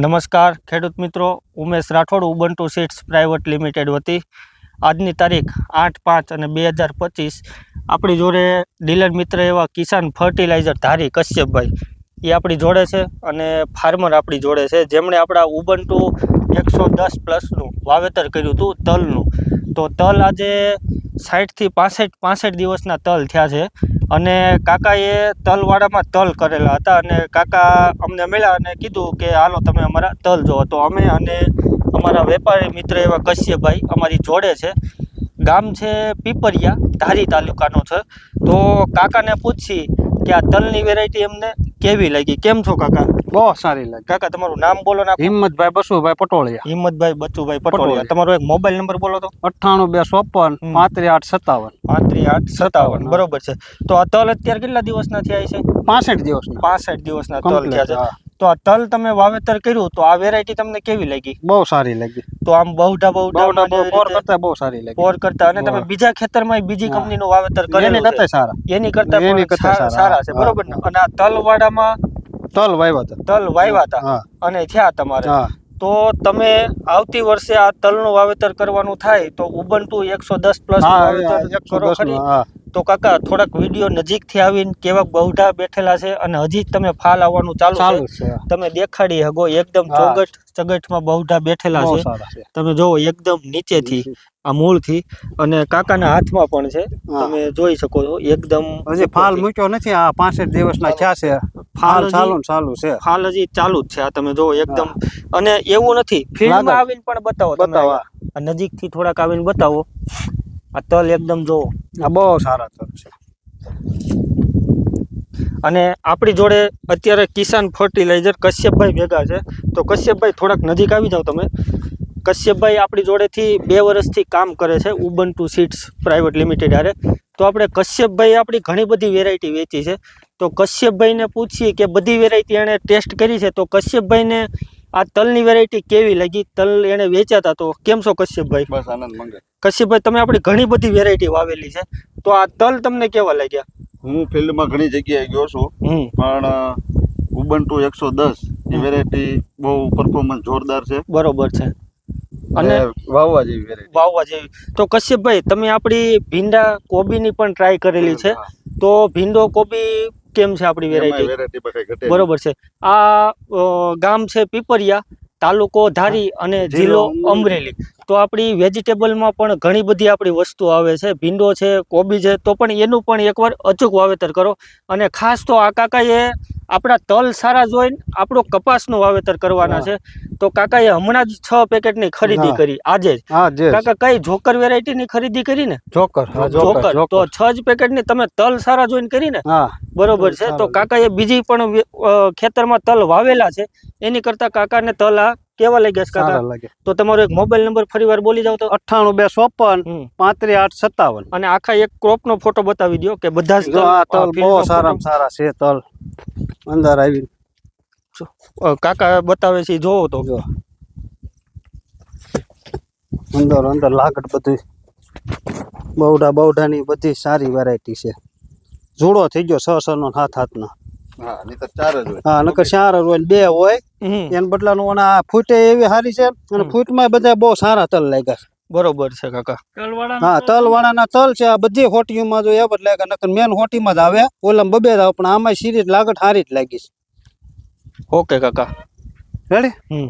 નમસ્કાર, ખેડૂત મિત્રો. Umesh Rathod Ubuntu seeds private limited વતી. આજની તારીખ આઠ પાંચ અને બે હજાર પચીસ. આપણી જોડે ડીલર મિત્ર એવા કિસાન ફર્ટિલાઇઝર ધારી કશ્યપભાઈ. એ આપણી જોડે છે અને ફાર્મર આપણી જોડે છે. જેમણે આપણા ઉબન્ટુ એકસો દસ પ્લસનું વાવેતર કર્યું હતું તલનું. તો તલ આજે સાઠથી પાસઠ પાસઠ દિવસના તલ થયા છે. અને કાકાએ તલવાળામાં તલ કરેલા હતા અને કાકા અમને મળ્યા અને કીધું કે હાલો તમે અમારા તલ જોવો તો અમે અને અમારા વેપારી મિત્ર એવા કશ્યપભાઈ અમારી જોડે છે. ગામ છે પીપરિયા, ધારી તાલુકાનો છે. તો કાકાને પૂછી કે આ તલની વેરાયટી એમને કેવી લાગી? કેમ છો કાકા? બહુ સારી લાગે. કાકા તમારું નામ બોલો ને હિંમતભાઈ બસુભાઈ પટોળિયા. હિંમતભાઈ બચુભાઈ પટોળિયા. તમારો એક મોબાઈલ નંબર બોલો તો. અઠ્ઠાણું બે ચોપન પાંત્રી આઠ સત્તાવન. પાંત્રી આઠ સત્તાવન. બરોબર છે. તો આ તલ અત્યારે કેટલા દિવસના થયા છે? પાસઠ દિવસ પાસઠ દિવસના તલ થયા છે. તો આ તલ તમે વાવેતર કર્યું તો આ વેરાયટી તમને કેવી લાગી? બહુ સારી લાગી. તો આમ બહુડા બહુડા બહુ બહુ પોર કરતા બહુ સારી લાગી. પોર કરતા. અને તમે બીજા ખેતરમાં બીજી. કંપનીનું વાવેતર કરેલું એની કરતા સારા. એની કરતા સારા, છે. બરોબર ને? અને આ તલવાડામાં તલ વાવ્યા હતા. તલ વાવ્યા હતા. અને થયા તમારે. તો તમે આવતી વર્ષે આ તલનું વાવેતર કરવાનું થાય તો ઉબંટુ એકસો દસ પ્લસ વાવેતર કરો ખરી. તો કાકા થોડાક વીડિયો નજીકથી આવીને કેવા બહુઢા બેઠેલા છે અને હજી તમે ફાલ આવવાનું ચાલુ છે. તમે દેખાડી હગો એકદમ ચોગઠ ચગઠમાં બહુઢા બેઠેલા છે. તમે જોવો એકદમ નીચેથી આ મૂળથી અને કાકાના હાથમાં પણ છે. તમે જોઈ શકો છો એકદમ હજી ફાલ. મૂક્યો નથી આ પાસઠ દિવસના થયા છે. ફાલ હજી- ચાલુ ચાલુ છે. ફાલ હજી ચાલુ જ છે આ તમે જો એકદમ. અને એવું નથી ફિલ્ડમાં આવીને પણ બતાવો બતાવો. નજીકથી થોડાક આવીને બતાવો. આ તલ એકદમ જોવો. આ બહુ સારા તલ છે. અને આપણી જોડે અત્યારે કિસાન ફર્ટિલાઇઝર કશ્યપભાઈ ભેગા છે. તો કશ્યપભાઈ થોડાક નજીક આવી જાઓ તમે. કશ્યપભાઈ આપણી જોડેથી બે વર્ષથી કામ કરે છે Ubuntu seeds private limited હારે. તો આપણે કશ્યપભાઈ આપણી ઘણી બધી વેરાયટી વેચી છે. તો કશ્યપભાઈને પૂછીએ કે બધી વેરાયટી એણે ટેસ્ટ કરી છે. તો કશ્યપભાઈને આ તલની વેરાયટી કેવી લાગી? તલ એણે વેચ્યા હતા તો કેમ છો કશ્યપભાઈ? બસ આનંદ મંગળ કશ્યપભાઈ તમે આપણી ઘણી બધી વેરાયટી વાવેલી છે. તો આ તલ તમને કેવા લાગ્યા? હું ફિલ્ડમાં ઘણી જગ્યાએ ગયો છું. પણ ઉબન્ટુ એકસો દસ એ વેરાયટી બહુ પરફોર્મન્સ જોરદાર છે. બરોબર છે. અને વાવવા જેવી વેરાયટી વાવવા જેવી. તો કશ્યપભાઈ તમે આપણી ભીંડા કોબીની પણ ટ્રાય કરેલી છે. તો ભીંડો કોબી કેમ છે આપણી વેરાયટી બરોબર છે. આ ગામ છે પીપરિયા તાલુકો ધારી અને જિલ્લો અમરેલી. તો આપણી વેજીટેબલમાં પણ ઘણી બધી આપણી વસ્તુ આવે છે. ભીંડો છે કોબી છે તો પણ એનું પણ એકવાર અચૂક વાવેતર કરો. અને ખાસ તો આ કાકાએ આપણા તલ સારા જોઈને આપણો કપાસનું વાવેતર કરવાના છે. તો કાકાએ હમણાં જ છ પેકેટની ખરીદી કરી. આજે જ. કાકા કઈ જોકર વેરાયટીની ખરીદી કરી ને જોકર જોકર. તો છ જ પેકેટની તમે તલ સારા જોઈને કરી ને બરોબર છે. તો કાકા કાકાએ બીજી પણ ખેતરમાં તલ વાવેલા છે. એની કરતા કાકાને તલ આ કેવા લાગ્યા છે કાકા? તો તમારો એક મોબાઈલ નંબર ફરીવાર બોલી જાવ તો. અઠ્ઠાણું બે ચોપન પાંત્રી આઠ સત્તાવન. અને આખા એક ક્રોપ નો ફોટો બતાવી દો કે બધા જ તલ બહુ સારા સારા છે તલ. અંદર આવી કાકા બતાવે છે જોવો તો. જો. અંદર અંદર લાકડ બધી. બહુડા બહુડાની બધી સારી વેરાયટી છે. જુડો થઈ ગયો છ છ નો સાત હાથ નો હા નહીતર હોય. નકર ચાર જ હોય બે હોય. એને બદલાનું આ ફૂટે એવી સારી છે અને ફૂટમાં બધા બહુ સારા તલ લાગ્યા છે. બરોબર છે કાકા. હા તલ વાળાના તલ છે. આ બધી હોટીઓમાં જો એમ જ લાગે નકર મેન હોટીમાં જ આવે. ઓલમ બબે આવે પણ આમાં સિરીઝ લાગત સારી જ લાગી છે. ઓકે કાકા. રેડી હમ.